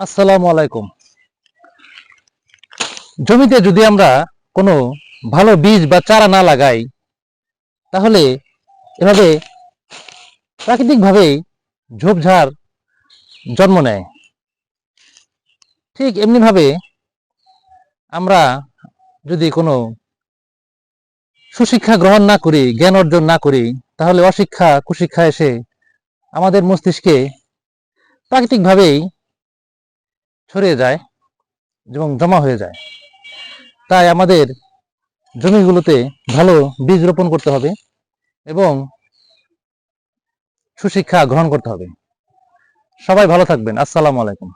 আসসালামু আলাইকুম। জমিতে যদি আমরা কোনো ভালো বীজ বা চারা না লাগাই, তাহলে এভাবে প্রাকৃতিকভাবেই ঝোপঝাড় জন্ম নেয়। ঠিক এমনিভাবে আমরা যদি কোনো সুশিক্ষা গ্রহণ না করি, জ্ঞান অর্জন না করি, তাহলে অশিক্ষা, কুশিক্ষা এসে আমাদের মস্তিষ্কে প্রাকৃতিকভাবেই ছড়িয়ে যায় এবং জমা হয়ে যায়। তাই আমাদের জমিগুলোতে ভালো বীজ রোপণ করতে হবে এবং সুশিক্ষা গ্রহণ করতে হবে। সবাই ভালো থাকবেন। আসসালামু আলাইকুম।